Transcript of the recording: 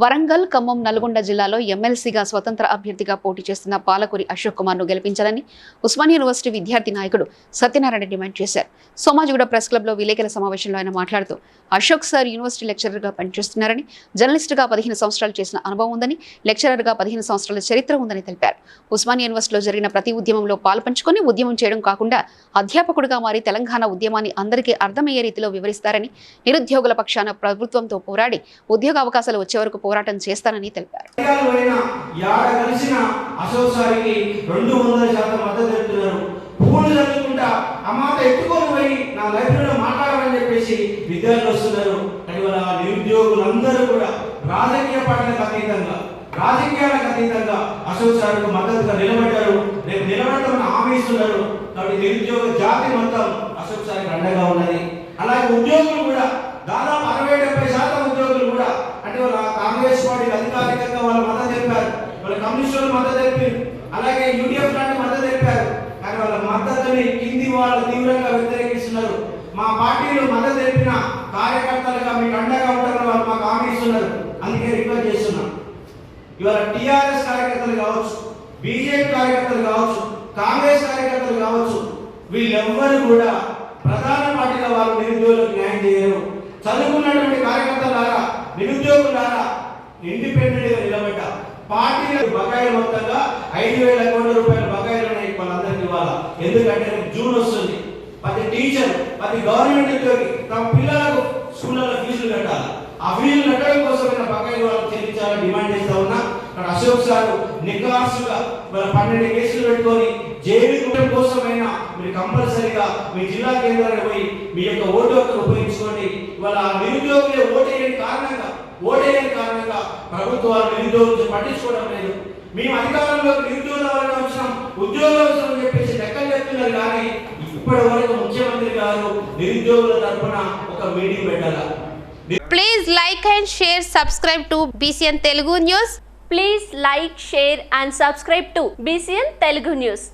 వరంగల్ ఖమ్మం నల్గొండ జిల్లాలో ఎమ్మెల్సీగా స్వతంత్ర అభ్యర్థిగా పోటీ చేస్తున్న పాలకూరి అశోక్ కుమార్ను గెలిపించాలని ఉస్మానియా యూనివర్సిటీ విద్యార్థి నాయకుడు సత్యనారాయణ డిమాండ్ చేశారు. సోమాజిగూడ ప్రెస్ క్లబ్లో విలేకరుల సమావేశంలో ఆయన మాట్లాడుతూ అశోక్ సార్ యూనివర్సిటీ లెక్చరర్గా పనిచేస్తున్నారని జర్నలిస్ట్గా పదిహేను సంవత్సరాలు చేసిన అనుభవం ఉందని లెక్చరర్గా పదిహేను సంవత్సరాల చరిత్ర ఉందని తెలిపారు. ఉస్మానియా యూనివర్సిటీలో జరిగిన ప్రతి ఉద్యమంలో పాల్పంచుకొని ఉద్యమం చేయడం కాకుండా అధ్యాపకుడిగా మారి తెలంగాణ ఉద్యమాన్ని అందరికీ అర్థమయ్యే రీతిలో వివరిస్తారని నిరుద్యోగుల పక్షాన ప్రభుత్వంతో పోరాడి ఉద్యోగ అవకాశాలు వచ్చే వరకు పోరాటం చేస్తానని తెలిపారు. అధికారులు యాడ కలిసిన అశోక్ రెండు వందల శాతం మద్దతు తెలుపుతున్నారు. పూలు చదువుకుంటా ఆ మాట ఎత్తుకొని పోయి నా లైబ్రరీలో మాట్లాడమని చెప్పేసి విద్యార్థులు వస్తున్నారు. కానీ వాళ్ళ నిరుద్యోగులందరూ కూడా రాజకీయ పార్టీలకు అతీతంగా రాజకీయాలకు అతీతంగా అశోక్ సార్కు మద్దతుగా నిలబడ్డారు. రేపు నిలబడటం హామీ ఇస్తున్నారు కాబట్టి నిరుద్యోగ జాతి మొత్తం అశోక్ సార్కి అండగా ఉన్నది. అలాగే ఉద్యోగులు కూడా దాదాపు అరవై డెబ్బై శాతం ఉద్యోగులు కూడా అంటే వాళ్ళ కాంగ్రెస్ పార్టీకి అధికారికంగా వాళ్ళు మద్దతు తెలిపారు వాళ్ళ కమ్యూనిస్టులు మద్దతు తెలిపారు. అలాగే యూడిఎఫ్ లాంటి మద్దతు తెలిపారు. కానీ వాళ్ళ మద్దతుని కింది వాళ్ళు తీవ్రంగా వ్యతిరేకిస్తున్నారు. మా పార్టీలు మద్దతు తెలిపిన కార్యకర్తలుగా మీకు అండగా ఉంటారని వాళ్ళు మాకు హామీ ఇస్తున్నారు. అందుకే రిక్వెస్ట్ చేస్తున్నాం. ఇవాళ టీఆర్ఎస్ కార్యకర్తలు కావచ్చు బీజేపీ కార్యకర్తలు కావచ్చు కాంగ్రెస్ కార్యకర్తలు కావచ్చు వీళ్ళెవ్వరు కూడా ప్రధాన పార్టీల వాళ్ళు నిరుద్యోగులకు న్యాయం చేయరు. చదువుకున్నటువంటి కార్యకర్తలారా నిరుద్యోగులారా ఇండిపెండెంట్గా పార్టీల బకాయిలు మొత్తంగా ఐదు వేల కోట్ల రూపాయల బకాయిలు ఉన్నాయి మనందరికి ఇవ్వాలా? ఎందుకంటే జూన్ వస్తుంది. ప్రతి టీచర్ ప్రతి గవర్నమెంట్ ఉద్యోగి తమ పిల్లలకు స్కూళ్ళలో ఫీజులు కట్టాలి. ఆ ఫీజులు కట్టడం కోసమైన బకాయిలు వాళ్ళకి చెల్లించాలని డిమాండ్ చేస్తా ఉన్నా. ఇక్కడ అశోక్ సార్ నికాసుగా వాళ్ళ పన్నెండు కేసులు పెట్టుకొని జైలు కుటుంబం కోసమైనా మీరు కంపల్సరీగా మీ జిల్లా కేంద్రానికి పోయి మీ యొక్క ఓటు హక్కును ఉపయోగించుకోండి. ఇవాళ ఆ నిరుద్యోగులే ఓటేయని కారణంగా ఓటేయని కారణంగా ప్రభుత్వాలు నిరుద్యోగులు పట్టించుకోవడం లేదు. మేము అధికారంలో నిరుద్యోగుల వరకు అవసరం ఉద్యోగుల అవసరం అని చెప్పేసి లెక్కలు చెప్తున్నారు కానీ ఇప్పటి వరకు ముఖ్యమంత్రి గారు నిరుద్యోగుల తరఫున ఒక మీటింగ్ పెట్టాలా? Please like and share subscribe to BCN Telugu news please like share and subscribe to BCN Telugu news